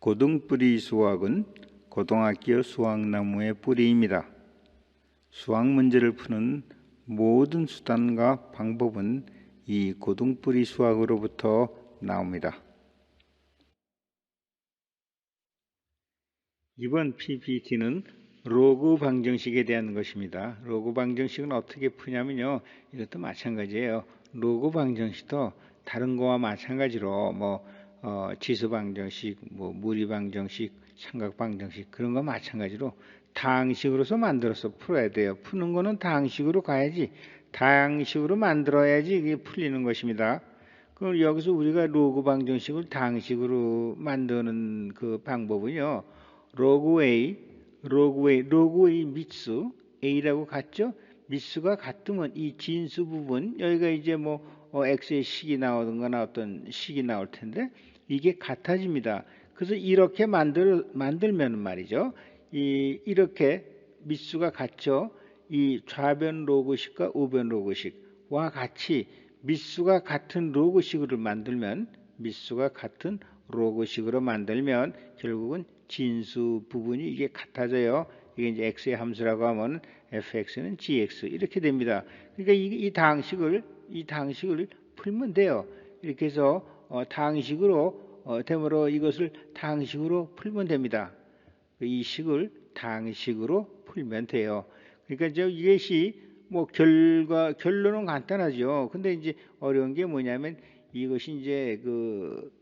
고등뿌리 수학은 고등학교 수학나무의 뿌리입니다. 수학 문제를 푸는 모든 수단과 방법은 이 고등뿌리 수학으로부터 나옵니다. 이번 PPT는 로그 방정식에 대한 것입니다. 로그 방정식은 어떻게 푸냐면요. 이것도 마찬가지예요. 로그 방정식도 다른 거와 마찬가지로 뭐 어, 지수 방정식, 뭐 무리 방정식, 삼각 방정식 그런 거 마찬가지로 다항식으로서 만들어서 풀어야 돼요. 푸는 거는 다항식으로 가야지. 다항식으로 만들어야지 이게 풀리는 것입니다. 그럼 여기서 우리가 로그 방정식을 다항식으로 만드는 그 방법은요. 로그 A, 로그 A, 로그 A 밑수 A라고 같죠? 밑수가 같으면 이 진수 부분 여기가 이제 뭐 어, x의 식이 나오든가 어떤 식이 나올 텐데 이게 같아집니다. 그래서 이렇게 만들 만들면 말이죠. 이 이렇게 밑수가 같죠. 이 좌변 로그식과 우변 로그식과 같이 밑수가 같은 로그식으로 만들면 밑수가 같은 로그식으로 만들면 결국은 진수 부분이 이게 같아져요. 이게 이제 x의 함수라고 하면 fx는 gx 이렇게 됩니다. 그러니까 이, 이 당식을 이 당식을 풀면 돼요. 이렇게 해서 어, 당식으로 어, 되므로 이것을 당식으로 풀면 됩니다. 이 식을 당식으로 풀면 돼요. 그러니까 이제 이것이 뭐 결과 결론은 간단하죠. 근데 이제 어려운 게 뭐냐면 이것이 이제 그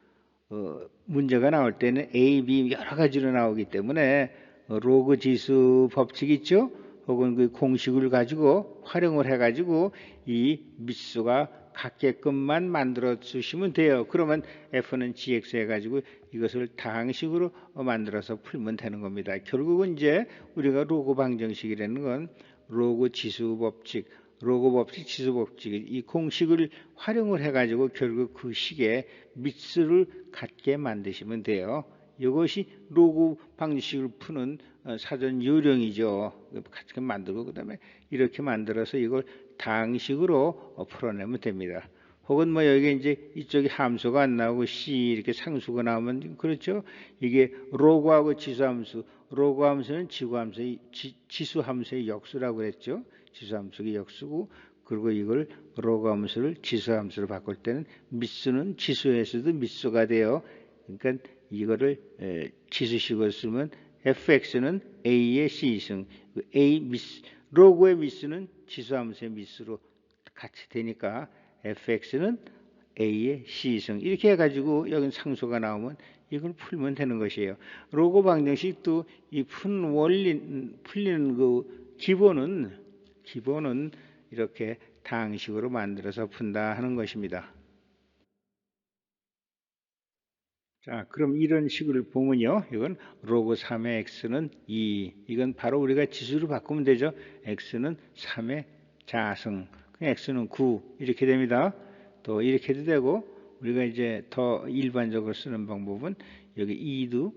어, 문제가 나올 때는 A, B 여러 가지로 나오기 때문에 어, 로그 지수 법칙 있죠? 혹은 그 공식을 가지고 활용을 해가지고 이 밑수가 같게끔만 만들어 주시면 돼요. 그러면 F는 GX 해가지고 이것을 다항식으로 만들어서 풀면 되는 겁니다. 결국은 이제 우리가 로그 방정식이라는 건 로그 지수 법칙, 로그 법칙, 지수 법칙 이 공식을 활용을 해가지고 결국 그 식에 밑수를 갖게 만드시면 돼요. 이것이 로그 방식을 푸는 어, 사전 요령이죠. 같이 만들고 그다음에 이렇게 만들어서 이걸 당식으로 어, 풀어내면 됩니다. 혹은 뭐 여기 이제 이쪽에 함수가 안 나오고 C 이렇게 상수가 나오면 그렇죠. 이게 로그하고 지수함수, 로그함수는 지구함수의 지수함수의 역수라고 그랬죠. 지수함수의 역수고 그리고 이걸 로그함수를 지수함수로 바꿀 때는 밑수는 지수에서도 밑수가 돼요. 그러니까 이거를 지수식으로 쓰면 fx는 a의 c승, 그 a 미스, 로그의 미스는 지수함수의 미스로 같이 되니까 fx는 a의 c승 이렇게 해가지고 여기 상수가 나오면 이걸 풀면 되는 것이에요. 로그 방정식도 이 푼 원리 풀리는 그 기본은 기본은 이렇게 당식으로 만들어서 푼다 하는 것입니다. 자, 그럼 이런 식을 보면요. 이건 로그 3의 x는 2. 이건 바로 우리가 지수로 바꾸면 되죠. x는 3의 자승. x는 9. 이렇게 됩니다. 또 이렇게 도 되고 우리가 이제 더 일반적으로 쓰는 방법은 여기 2도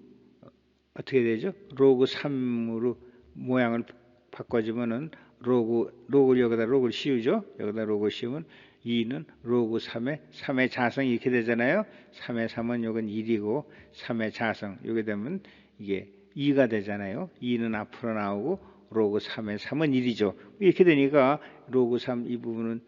어떻게 되죠? 로그 3으로 모양을 바꿔주면은 로그 로그 여기다 로그를 씌우죠. 여기다 로그 씌우면 2는 로그 3의 3의 자성이 이렇게 되잖아요. 3의 3은 요건 1이고 3의 자성 요게 되면 이게 2가 되잖아요. 2는 앞으로 나오고 로그 3의 3은 1이죠. 이렇게 되니까 로그 3 이 부분은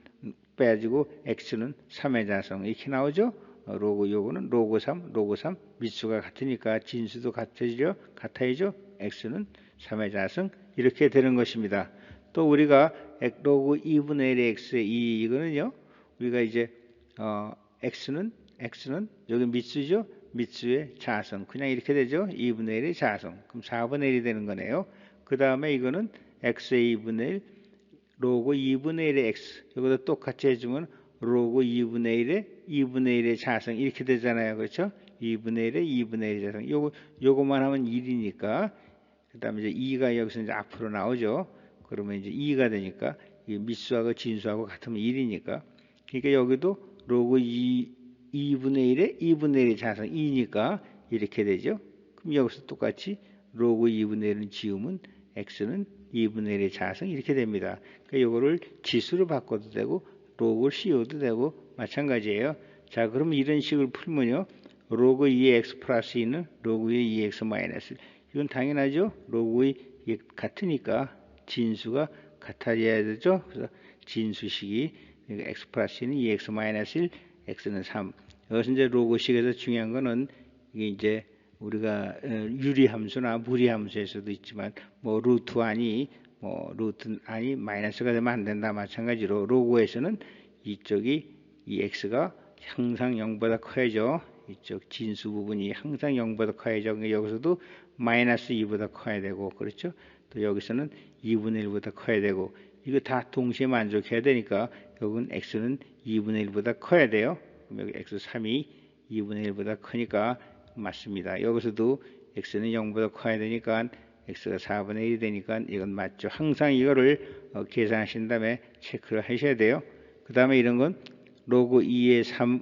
빼지고 x는 3의 자성 이렇게 나오죠. 어, 로그 요거는 로그 3, 로그 3 밑수가 같으니까 진수도 같아지죠. 같아야죠. x는 3의 자성 이렇게 되는 것입니다. 또 우리가 로그 2분의 1의 x의 2 이거는요. 우리가 이제 어, x는 x는 여기 밑수죠. 밑수의 자성. 그냥 이렇게 되죠. 2분의 1의 자성. 그럼 4분의 1이 되는 거네요. 그 다음에 이거는 x의 2분의 1 로그 2분의 1의 x. 여기다 똑같이 해주면 로그 2분의 1의 2분의 1의 자성 이렇게 되잖아요. 그렇죠? 2분의 1의 2분의 1의 자성. 요거 요거만 하면 1이니까 그 다음에 이제 2가 여기서 이제 앞으로 나오죠. 그러면 이제 2가 되니까 밑수하고 진수하고 같으면 1이니까 그러니까 여기도 로그 2, 2분의 1에 2분의 1의 자성 2니까 이렇게 되죠. 그럼 여기서 똑같이 로그 2분의 1은 지우면 x는 2분의 1의 자성 이렇게 됩니다. 그러니까 이거를 지수로 바꿔도 되고 로그를 씌워도 되고 마찬가지예요. 자, 그럼 이런 식을 풀면요. 로그 2x 플러스 2는 로그 2의 2x 마이너스 1. 이건 당연하죠. 로그의 같으니까 진수가 같아져야 되죠. 그래서 진수식이 x 플러스 2는 2x 마이너스 1, x는 3. 여기서 이제 로그식에서 중요한 거는 이게 이제 우리가 어, 유리함수나 무리함수에서도 있지만 뭐 루트 아니 뭐 루트 아니 마이너스가 되면 안 된다 마찬가지로 로그에서는 이쪽이 이 x가 항상 0보다 커야죠. 이쪽 진수 부분이 항상 0보다 커야죠. 그러니까 여기서도 마이너스 2보다 커야 되고 그렇죠. 또 여기서는 2분의 1보다 커야 되고 이거 다 동시에 만족해야 되니까 여기는 x는 2분의 1보다 커야 돼요. 그럼 여기 x 3이 2분의 1보다 크니까 맞습니다. 여기서도 x는 0보다 커야 되니까 x가 4분의 1이 되니까 이건 맞죠. 항상 이거를 어, 계산하신 다음에 체크를 하셔야 돼요. 그 다음에 이런 건 로그 2의 3,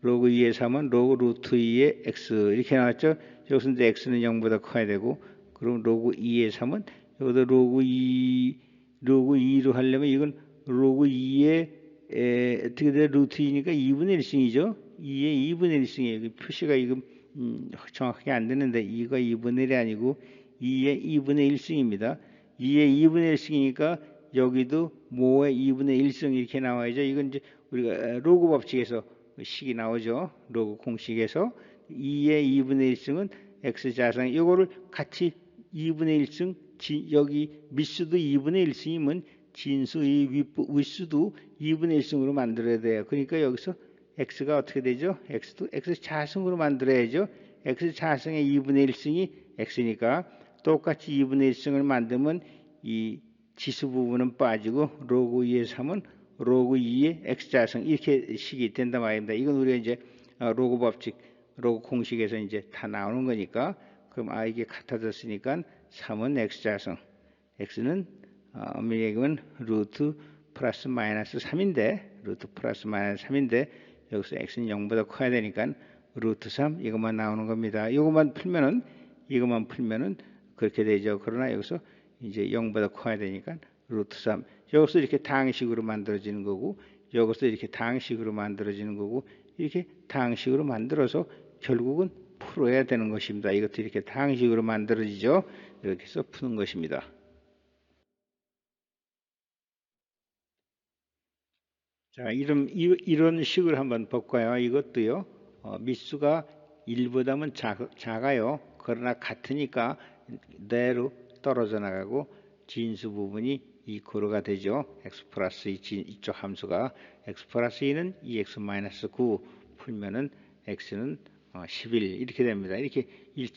로그 2의 3은 로그 루트 2의 x 이렇게 나왔죠. 여기서 이제 x는 0보다 커야 되고 그럼 로그 2의 3은 여기다 로그 2, 로그 2로 하려면 이건 로그 2의 에, 어떻게 돼? 루트 2니까 2분의 1승이죠. 2의 2분의 1승이에요. 표시가 이거 음, 정확하게 안 되는데 2가 2분의 1이 아니고 2의 2분의 1승입니다. 2의 2분의 1승이니까 여기도 모의 2분의 1승 이렇게 나와야죠. 이건 이제 우리가 로그 법칙에서 식이 나오죠. 로그 공식에서 2의 2분의 1승은 x 자상 이거를 같이 2분의 1승 지, 여기 밑수도 2분의 1승이면 진수의 윗수도 2분의 1승으로 만들어야 돼요. 그러니까 여기서 x가 어떻게 되죠? x도 x 자승으로 만들어야죠. x 자승의 2분의 1승이 x니까 똑같이 2분의 1승을 만들면 이 지수 부분은 빠지고 로그 2의 3은 로그 2의 x자승 이렇게 식이 된다 말입니다. 이건 우리가 이제 어, 로그 법칙, 로그 공식에서 이제 다 나오는 거니까 그럼 아 이게 같아졌으니까 3은 x자승, x는 어, 엄밀히 얘기하면 루트 플러스 마이너스 3인데 루트 플러스 마이너스 3인데 여기서 x는 0보다 커야 되니까 루트 3 이것만 나오는 겁니다. 이것만 풀면은 이것만 풀면은 그렇게 되죠. 그러나 여기서 이제 0보다 커야 되니까 루트 3 여기서 이렇게 당식으로 만들어지는 거고 여기서 이렇게 당식으로 만들어지는 거고 이렇게 당식으로 만들어서 결국은 풀어야 되는 것입니다. 이것도 이렇게 당식으로 만들어지죠. 이렇게 해서 푸는 것입니다. 자, 이런, 이 런 식을 한번 볼까요? 이것도요, 어, 밑수가 1보다는 작 아요. 그러나 같으니까 내로 떨어져 나가고 진수 부분이 이 고로가 되죠. x 플러스 2 이쪽 함수가 x 플러스 2는 2x 마이너스 9 풀면은 x는 11 어, 이렇게 됩니다. 이렇게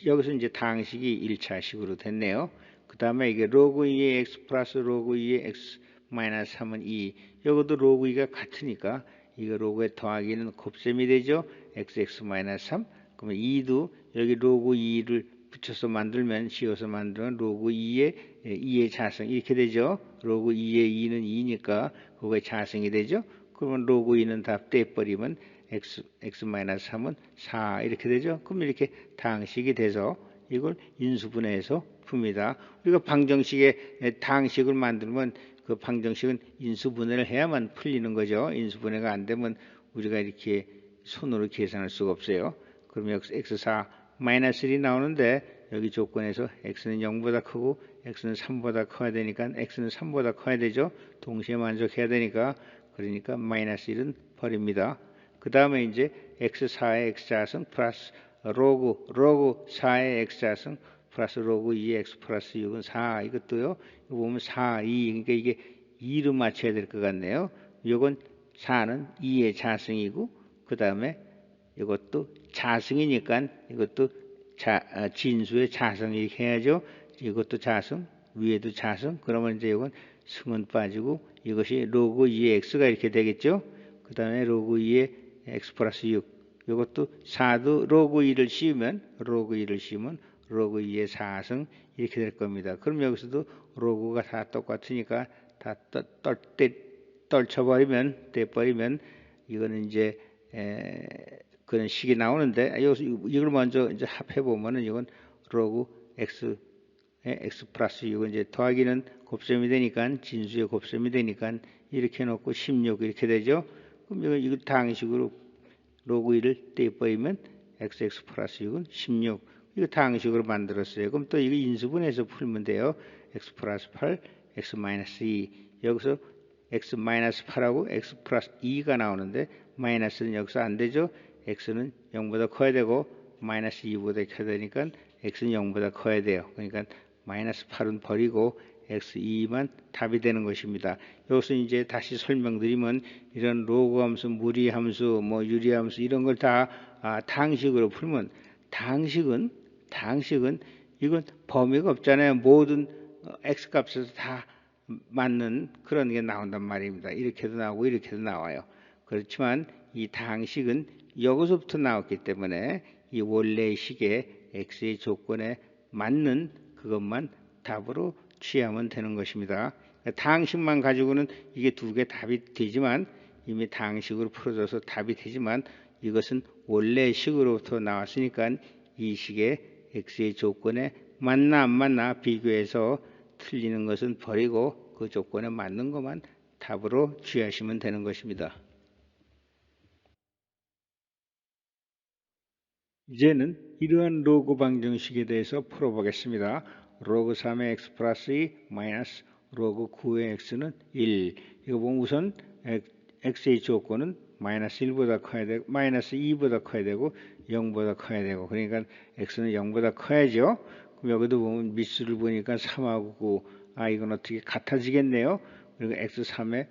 여기서 이제 당식이 1차식으로 됐네요. 그 다음에 이게 로그 2의 x 플러스 로그 2의 x 마이너스 3은 2. 여기도 로그 2가 같으니까 이거 로그에 더하기는 곱셈이 되죠. xx 마이너스 3. 그러면 2도 여기 로그 2를 붙여서 만들면 씌워서 만들면 로그 2의 2의 자승 이렇게 되죠. 로그 2의 2는 2니까 그거의 자승이 되죠. 그러면 로그 2는 다 떼버리면 x, x 마이너스 3은 4 이렇게 되죠. 그럼 이렇게 당식이 돼서 이걸 인수분해해서 풉니다. 우리가 방정식의 당식을 만들면 그 방정식은 인수분해를 해야만 풀리는 거죠. 인수분해가 안 되면 우리가 이렇게 손으로 계산할 수가 없어요. 그러면 x4 마이너스 1이 나오는데 여기 조건에서 x는 0보다 크고 x는 3보다 커야 되니까 x는 3보다 커야 되죠. 동시에 만족해야 되니까 그러니까 마이너스 1은 버립니다. 그 다음에 이제 x4의 x자승 플러스 로그 로그 4의 x자승 플러스 로그 2x 플러스 6은 4 이것도요. 이거 보면 4, 2 그러니까 이게 2로 맞춰야 될 것 같네요. 이건 4는 2의 자승이고 그 다음에 이것도 자승이니까 이것도 자, 아, 진수의 자승 이렇게 해야죠. 이것도 자승, 위에도 자승. 그러면 이제 이건 승은 빠지고 이것이 로그 2의 x가 이렇게 되겠죠. 그 다음에 로그 2의 x 플러스 6. 이것도 4도 로그 2를 씌우면 로그 2를 씌우면 로그 2의 4승 이렇게 될 겁니다. 그럼 여기서도 로그가 다 똑같으니까 다 떨쳐버리면 떼버리면 이거는 이제 에, 그런 식이 나오는데 여기서 이걸 먼저 이제 합해 보면은 이건 로그 x x 플러스 6은 이제 더하기는 곱셈이 되니까 진수의 곱셈이 되니까 이렇게 놓고 16 이렇게 되죠. 그럼 이거, 이거 당식으로 로그 1을 떼버리면 xx 플러스 6은 16. 이거 다항식으로 만들었어요. 그럼 또 이거 인수분해해서 풀면 돼요. x 플러스 8, x 마이너스 2. 여기서 x 마이너스 8하고 x 플러스 2가 나오는데 마이너스는 여기서 안 되죠. x는 0보다 커야 되고 마이너스 2보다 커야 되니까 x는 0보다 커야 돼요. 그러니까 마이너스 8은 버리고 x2만 답이 되는 것입니다. 여기서 이제 다시 설명드리면 이런 로그 함수, 무리 함수, 뭐 유리 함수 이런 걸다 아, 당식으로 풀면 당식은 당식은 이건 범위가 없잖아요. 모든 어, x 값에서 다 맞는 그런 게 나온단 말입니다. 이렇게도 나오고 이렇게도 나와요. 그렇지만 이 당식은 여기서부터 나왔기 때문에 이 원래의 식의 x의 조건에 맞는 그것만 답으로 취하면 되는 것입니다. 당식만 가지고는 이게 두 개 답이 되지만 이미 당식으로 풀어져서 답이 되지만 이것은 원래 식으로부터 나왔으니까 이 식의 x의 조건에 맞나 안 맞나 비교해서 틀리는 것은 버리고 그 조건에 맞는 것만 답으로 취하시면 되는 것입니다. 이제는 이러한 로그 방정식에 대해서 풀어보겠습니다. 로그 3의 x 플러스 2 마이너스 로그 9의 x는 1. 이거 보면 우선 x의 조건은 마이너스 1보다 커야 되고 마이너스 2보다 커야 되고 0보다 커야 되고 그러니까 x는 0보다 커야죠. 그럼 여기도 보면 밑수를 보니까 3하고 9. 아 이건 어떻게 같아지겠네요. 그리고 x 3의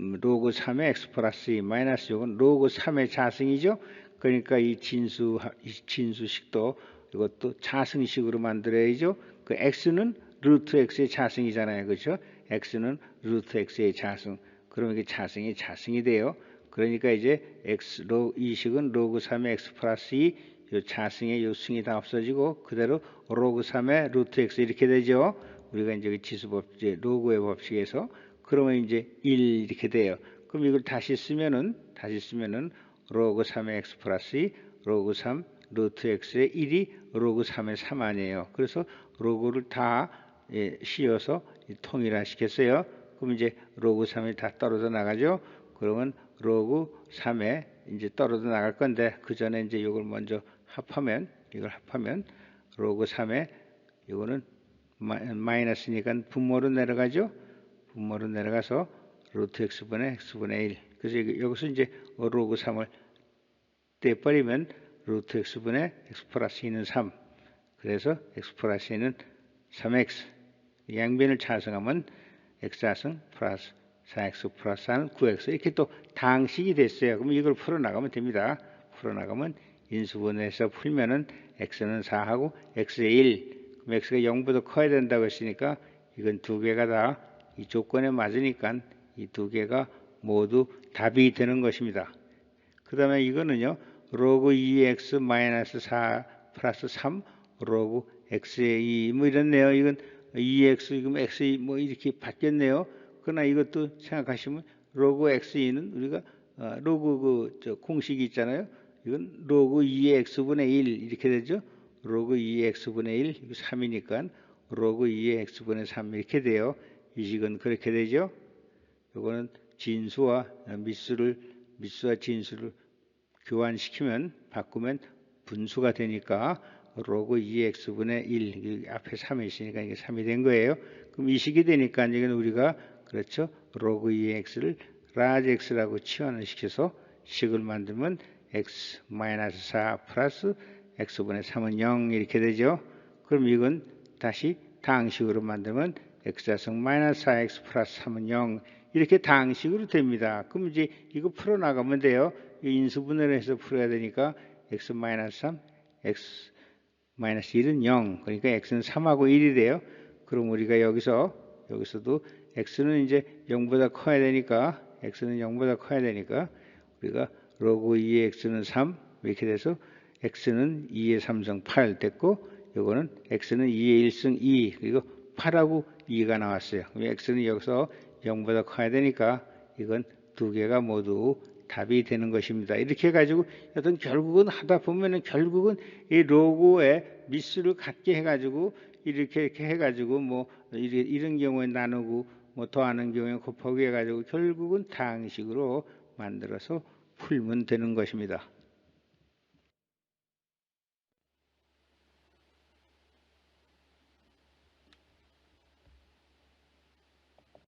음, 로그 3의 x 플러스 2 마이너스 이건 로그 3의 자승이죠. 그러니까 이 진수 이 진수식도 이것도 자승식으로 만들어야죠. 그 x는 루트 x의 자승이잖아요. 그렇죠? x는 루트 x의 자승. 그러면 이게 자승이 자승이 돼요. 그러니까 이제 x 로, 이 식은 로그 3의 x 플러스 2, 요 자승의 요 승이 다 없어지고 그대로 로그 3의 루트 x 이렇게 되죠. 우리가 이제 그 지수법 이제 로그의 법칙에서 그러면 이제 1 이렇게 돼요. 그럼 이걸 다시 쓰면은 다시 쓰면은 로그 3의 x 플러스 2, 로그 3 루트 x의 1이 로그 3의 3 아니에요. 그래서 로그를 다 예, 씌어서 통일화시켰어요. 그럼 이제 로그 3이 다 떨어져 나가죠. 그러면 로그 3에 이제 떨어져 나갈 건데 그 전에 이제 이걸 먼저 합하면 이걸 합하면 로그 3에 이거는 마이너스니까 분모로 내려가죠. 분모로 내려가서 루트 x분의 x분의 1. 그래서 여기서 이제 로그 3을 떼버리면 루트 x분의 x 플러스 2는 3. 그래서 x 플러스 2는 3x. 양변을 차승하면 x좌승 플러스 4x 플러스 4는 9x. 이렇게 또 당식이 됐어요. 그럼 이걸 풀어나가면 됩니다. 풀어나가면 인수분해해서 풀면은 x는 4하고 x의 1. 그럼 x가 0보다 커야 된다고 했으니까 이건 두 개가 다 이 조건에 맞으니까 이 두 개가 모두 답이 되는 것입니다. 그 다음에 이거는요. 로그 2x 마이너스 4 플러스 3 로그 x의 2 뭐 이렇네요. 이건 2x 이거 x 뭐 이렇게 바뀌었네요. 그러나 이것도 생각하시면 로그 x2는 우리가 어, 로그 그저 공식이 있잖아요. 이건 로그 2x분의 1 이렇게 되죠. 로그 2x분의 1 이거 3이니까 로그 2x분의 3 이렇게 돼요. 이 식은 그렇게 되죠. 이거는 진수와 미수를 미수와 진수를 교환시키면 바꾸면 분수가 되니까 로그 2x분의 1 앞에 3이 있으니까 이게 3이 된 거예요. 그럼 이 식이 되니까 이건 우리가 그렇죠. 로그 2x를 라지 x라고 치환을 시켜서 식을 만들면 x 마이너스 4 플러스 x분의 3은 0 이렇게 되죠. 그럼 이건 다시 당식으로 만들면 x자승 마이너스 4x 플러스 3은 0 이렇게 당식으로 됩니다. 그럼 이제 이거 풀어나가면 돼요. 인수분해를 해서 풀어야 되니까 x 마이너스 3, x 마이너스 1은 0. 그러니까 x는 3하고 1이 돼요. 그럼 우리가 여기서 여기서도 x는 이제 0보다 커야 되니까 x는 0보다 커야 되니까 우리가 로그 2의 x는 3 이렇게 돼서 x는 2의 3승 8 됐고 이거는 x는 2의 1승 2 그리고 8하고 2가 나왔어요. 그럼 x는 여기서 0보다 커야 되니까 이건 두 개가 모두 답이 되는 것입니다. 이렇게 해가지고 어떤 결국은 하다 보면은 결국은 이 로고에 미수를 갖게 해가지고 이렇게 이렇게 해가지고 뭐 이런 경우에 나누고 뭐 더하는 경우에 곱하기 해가지고 결국은 다항식으로 만들어서 풀면 되는 것입니다.